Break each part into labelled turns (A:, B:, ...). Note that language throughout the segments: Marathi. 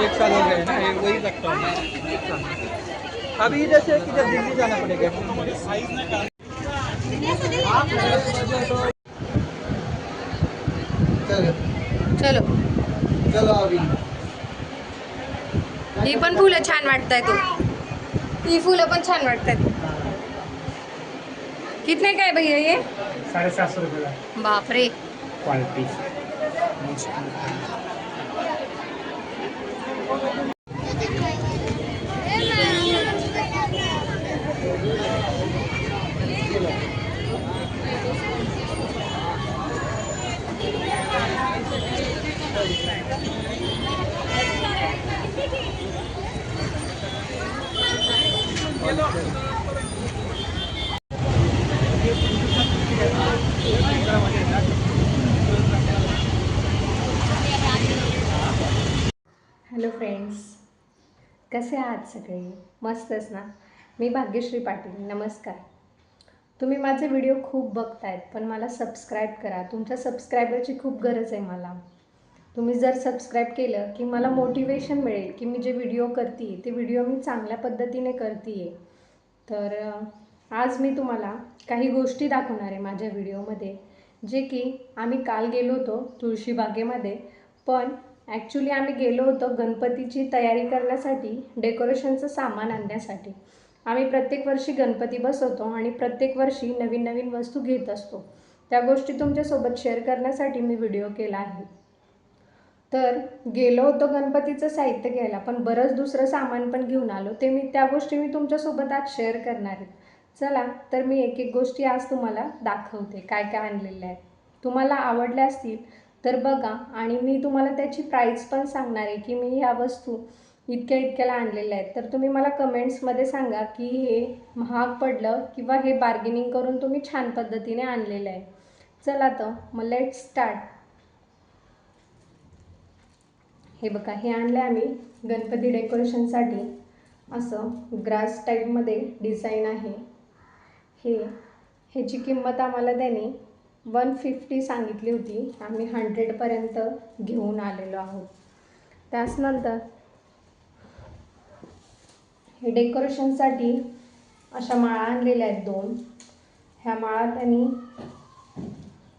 A: एक साल हो गए ना वही रखता हूँ एक साल। अभी इधर से किधर दिल्ली जाना पड़ेगा चलो।
B: चलो
A: अभी
B: ही पण फुलं छान वाटताय तू ही फुलं पण छान वाटतात कितने काय भैया ये?
C: साढ़े सात सौ रुपये का।
B: बापरे।
C: क्वालिटी।
B: हॅलो फ्रेंड्स कसे आहात सगळे? मस्तच ना? मी भाग्यश्री पाटील नमस्कार. तुम्ही माझे व्हिडिओ खूप बघतायत पण मला सबस्क्राईब करा. तुमच्या सबस्क्रायबरची खूप गरज आहे मला. तुम्ही जर सबस्क्राईब केलं की मला मोटिवेशन मिळेल की मी जे व्हिडिओ करते ते व्हिडिओ मी चांगल्या पद्धतीने करते तर आज मी तुम्हाला काही गोष्टी दाखवणार आहे माझ्या व्हिडिओमध्ये जे की आम्ही काल गेलो होतो तुळशीबागेमध्ये पण ॲक्च्युली आम्ही गेलो होतो गणपतीची तयारी करण्यासाठी डेकोरेशनचं सामान आणण्यासाठी. आम्ही प्रत्येक वर्षी गणपती बसवतो आणि प्रत्येक वर्षी नवीन नवीन वस्तू घेत असतो. त्या गोष्टी तुमच्यासोबत शेअर करण्यासाठी मी व्हिडिओ केला आहे. तर गेलो होतो गणपतीचं साहित्य घ्यायला पण बरंच दुसरं सामान पण घेऊन आलो ते मी त्या गोष्टी मी तुमच्यासोबत आज शेअर करणार आहे. चला तर मी एक एक गोष्टी आज तुम्हाला दाखवते काय काय आणलेल्या आहेत तुम्हाला आवडल्या असतील तर बघा. आणि मी तुम्हाला त्याची प्राईस पण सांगणार आहे की मी ह्या वस्तू इतक्या इतक्याला आणलेल्या आहेत. तर तुम्ही मला कमेंट्समध्ये सांगा की हे महाग पडलं किंवा हे बार्गेनिंग करून तुम्ही छान पद्धतीने आणलेलं आहे. चला तर मग लेट स्टार्ट हे बघा हे आणलं आम्ही गणपती डेकोरेशनसाठी असं ग्रास टाईपमध्ये डिझाईन आहे. हे ह्याची किंमत आम्हाला त्याने वन फिफ्टी सांगितली होती. आम्ही हंड्रेडपर्यंत घेऊन आलेलो आहोत. त्याचनंतर हे डेकोरेशनसाठी अशा माळा आणलेल्या आहेत दोन. ह्या माळा त्यांनी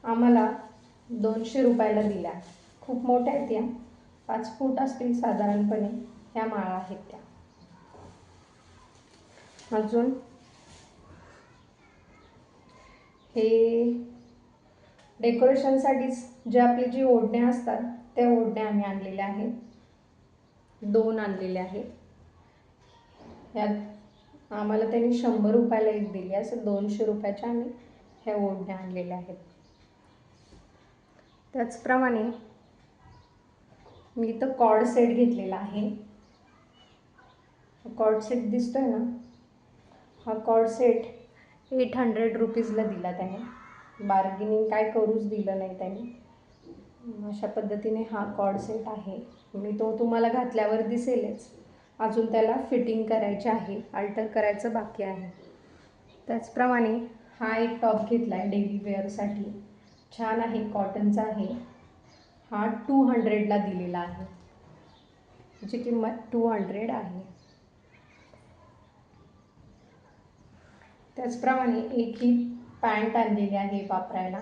B: आम्हाला दोनशे रुपयाला दिल्या. खूप मोठ्या आहेत त्या पाच फूट असतील साधारणपणे. ह्या माळा आहेत त्या. अजून हे डेकोरेशनसाठीच जे आपली जी ओढण्या असतात त्या ओढण्या आम्ही आणलेल्या आहेत. दोन आणलेल्या आहेत. यात आम्हाला त्यांनी शंभर रुपयाला एक दिली असं दोनशे रुपयाच्या आम्ही ह्या ओढण्या आणलेल्या आहेत. त्याचप्रमाणे मी इथं कॉर्ड सेट घेतलेला आहे. कॉर्ड सेट दिसतोय ना? हा कॉर्ड सेट एट हंड्रेड रुपीजला दिला त्याने. बार्गेनिंग काय करूच दिलं नाही त्याने. अशा पद्धतीने हा कॉड सेट आहे. मी तो तुम्हाला घातल्यावर दिसेलच. अजून त्याला फिटिंग करायचे आहे. अल्टर करायचं बाकी आहे. त्याचप्रमाणे हा एक टॉप घेतला आहे डेली वेअरसाठी छान आहे कॉटनचा आहे. हा टू हंड्रेडला दिलेला आहे. त्याची किंमत टू हंड्रेड आहे. त्याचप्रमाणे एक ही पॅन्ट आणलेली आहे वापरायला.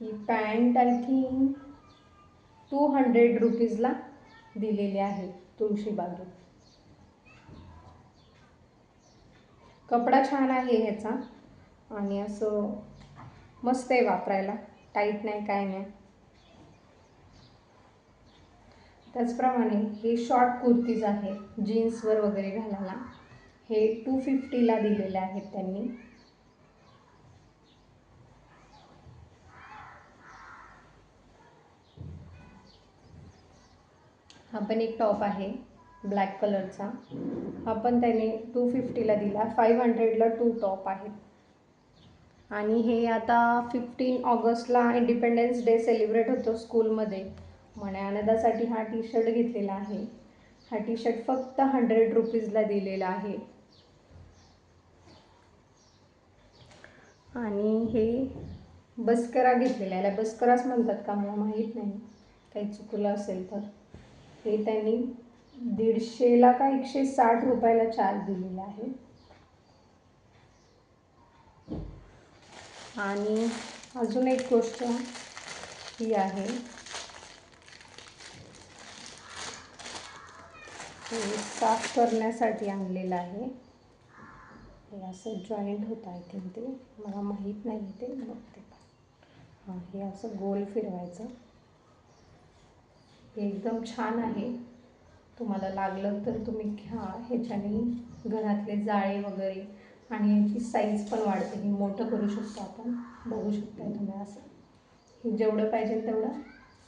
B: ही pant I think two hundred रुपीजला दिलेली आहे तुळशीबागेत कपडा छान आहे ह्याचा आणि असं मस्त आहे वापरायला. टाईट नाही काय नाही. त्याचप्रमाणे हे शॉर्ट कुर्तीज आहे जीन्सवर वगैरे घालायला. हे टू फिफ्टीला दिलेले आहेत त्यांनी. हा पण एक टॉप आहे ब्लॅक कलरचा हा पण त्याने टू फिफ्टीला दिला. फाईव्ह हंड्रेडला टू टॉप आहेत. आणि हे आता फिफ्टीन ऑगस्टला इंडिपेंडन्स डे सेलिब्रेट होतो स्कूलमध्ये म्हणे आनंदासाठी हा टी शर्ट घेतलेला आहे. हा टी शर्ट फक्त हंड्रेड रुपीजला दिलेला आहे. आणि हे बस्करा घेतलेला आहे. याला बस्कराच म्हणतात का मला माहीत नाही. काही चुकलं असेल तर. हे त्यांनी दीडशेला का एकशे साठ रुपयाला चार्ज दिलेला आहे. आणि अजून एक गोष्ट ही आहे. हे साफ करण्यासाठी आणलेलं आहे. हे असं जॉईंट होतं आय थिंक ते मला माहीत नाही ते बघते. हां हे असं गोल फिरवायचं. हे एकदम छान आहे. तुम्हाला लागलं तर तुम्ही घ्या. ह्याच्याने घरातले जाळे वगैरे आणि याची साईज पण वाढते. हे मोठं करू शकतो आपण. बघू शकता तुम्ही असं. हे जेवढं पाहिजे तेवढं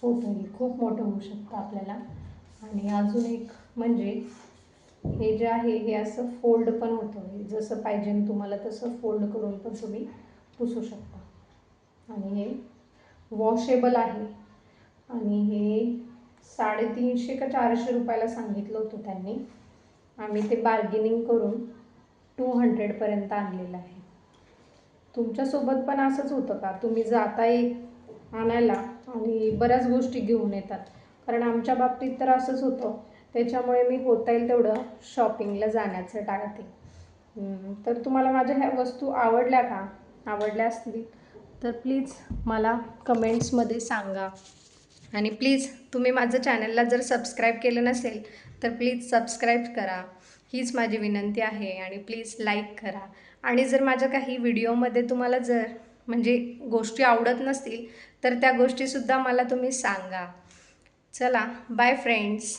B: होतं. हे खूप मोठं होऊ शकतं आपल्याला. आणि अजून एक म्हणजे हे जे आहे हे असं फोल्ड पण होतं. हे जसं पाहिजे तुम्हाला तसं फोल्ड करून पण तुम्ही पुसू शकता. आणि हे वॉशेबल आहे. आणि हे साडेतीनशे का चारशे रुपयाला सांगितलं होतं त्यांनी. आम्ही ते बार्गेनिंग करून टू हंड्रेडपर्यंत आणलेलं आहे. तुमच्यासोबत पण असंच होतं का? तुम्ही जाता एक आणायला आणि बऱ्याच गोष्टी घेऊन येतात. कारण आमच्या बाबतीत तर असंच होतं. त्याच्यामुळे मी होता येईल तेवढं शॉपिंगला जाण्याचं टाळते. तर तुम्हाला माझ्या ह्या वस्तू आवडल्या का? आवडल्या असतील तर प्लीज मला कमेंट्समध्ये सांगा. आणि प्लीज तुम्ही माझं चॅनलला जर सबस्क्राईब केलं नसेल तर प्लीज सबस्क्राईब करा. हीच माझी विनंती आहे आणि प्लीज लाईक करा. आणि जर माझ्या काही व्हिडिओमध्ये तुम्हाला जर म्हणजे गोष्टी आवडत नसतील तर त्या गोष्टीसुद्धा मला तुम्ही सांगा. चला बाय फ्रेंड्स